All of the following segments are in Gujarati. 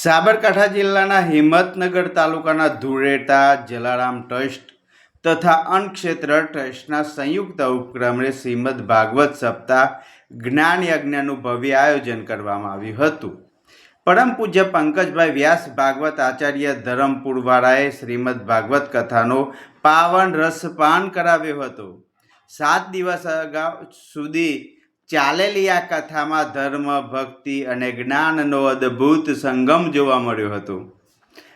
સાબરકાંઠા જિલ્લાના હિંમતનગર તાલુકાના ધુળેટા, જલારામ ટ્રસ્ટ તથા અન્નક્ષેત્ર ટ્રસ્ટના સંયુક્ત ઉપક્રમે શ્રીમદ ભાગવત સપ્તાહ જ્ઞાન યજ્ઞનું ભવ્ય આયોજન કરવામાં આવ્યું હતું. પરમ પૂજ્ય પંકજભાઈ વ્યાસ ભાગવત આચાર્ય ધરમપુરવાળાએ શ્રીમદ ભાગવત કથાનો પાવન રસપાન કરાવ્યો હતો. સાત દિવસ અગાઉ સુધી ચાલેલી આ કથામાં ધર્મ, ભક્તિ અને જ્ઞાનનો અદ્ભુત સંગમ જોવા મળ્યો હતો.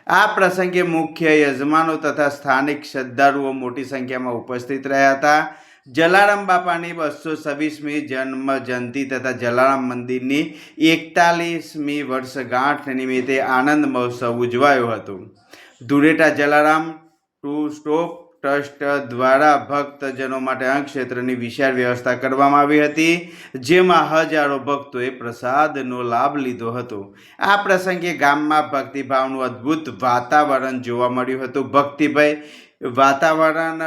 આ પ્રસંગે મુખ્ય યજમાનો તથા સ્થાનિક શ્રદ્ધાળુઓ મોટી સંખ્યામાં ઉપસ્થિત રહ્યા હતા. જલારામ બાપાની બસો છવ્વીસમી જન્મ જયંતિ તથા જલારામ મંદિરની એકતાલીસમી વર્ષગાંઠ નિમિત્તે આનંદ મહોત્સવ ઉજવાયો હતો. Dhureta Jalaram, to stop trust દ્વારા ભક્તજનો માટે આ ક્ષેત્રની વિશાળ વ્યવસ્થા કરવામાં આવી હતી, જેમાં હજારો ભક્તોએ પ્રસાદનો લાભ લીધો હતો. આ પ્રસંગે ગામમાં ભક્તિભાવનું અદ્ભુત વાતાવરણ જોવા મળ્યું હતું. ભક્તિભાઈ વાતાવરણ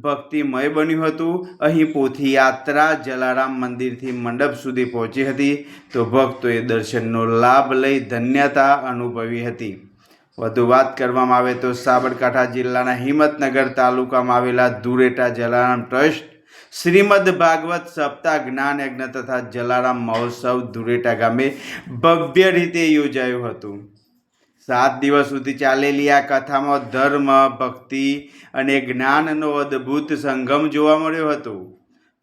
ભક્તિમય બન્યું હતું. અહીં પોથી યાત્રા જલારામ મંદિરથી મંડપ સુધી પહોંચી હતી. તો ભક્તોએ દર્શનનો લાભ લઈ ધન્યતા અનુભવી હતી. વધુ વાત કરવામાં આવે તો સાબરકાંઠા જિલ્લાના હિંમતનગર તાલુકામાં આવેલા ધુરેટા જલારામ ટ્રસ્ટ, શ્રીમદ ભાગવત સપ્તાહ જ્ઞાન યજ્ઞ તથા જલારામ મહોત્સવ ધુરેટા ગામે ભવ્ય રીતે યોજાયું હતું. સાત દિવસ સુધી ચાલેલી આ કથામાં ધર્મ, ભક્તિ અને જ્ઞાનનો અદ્ભુત સંગમ જોવા મળ્યો હતો.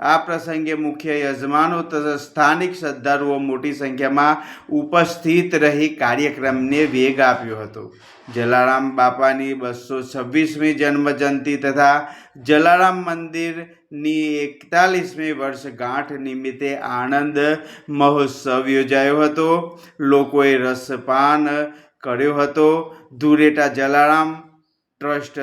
આ પ્રસંગે મુખ્ય યજમાનો તથા સ્થાનિક શ્રદ્ધાળુઓ મોટી સંખ્યામાં ઉપસ્થિત રહી કાર્યક્રમને વેગ આપ્યો હતો. જલારામ બાપાની બસો છવ્વીસમી જન્મજયંતિ તથા જલારામ મંદિરની એકતાલીસમી વર્ષગાંઠ નિમિત્તે આનંદ મહોત્સવ યોજાયો હતો. લોકોએ રસપાન કર્યો હતો. ધુરેટા જલારામ ટ્રસ્ટ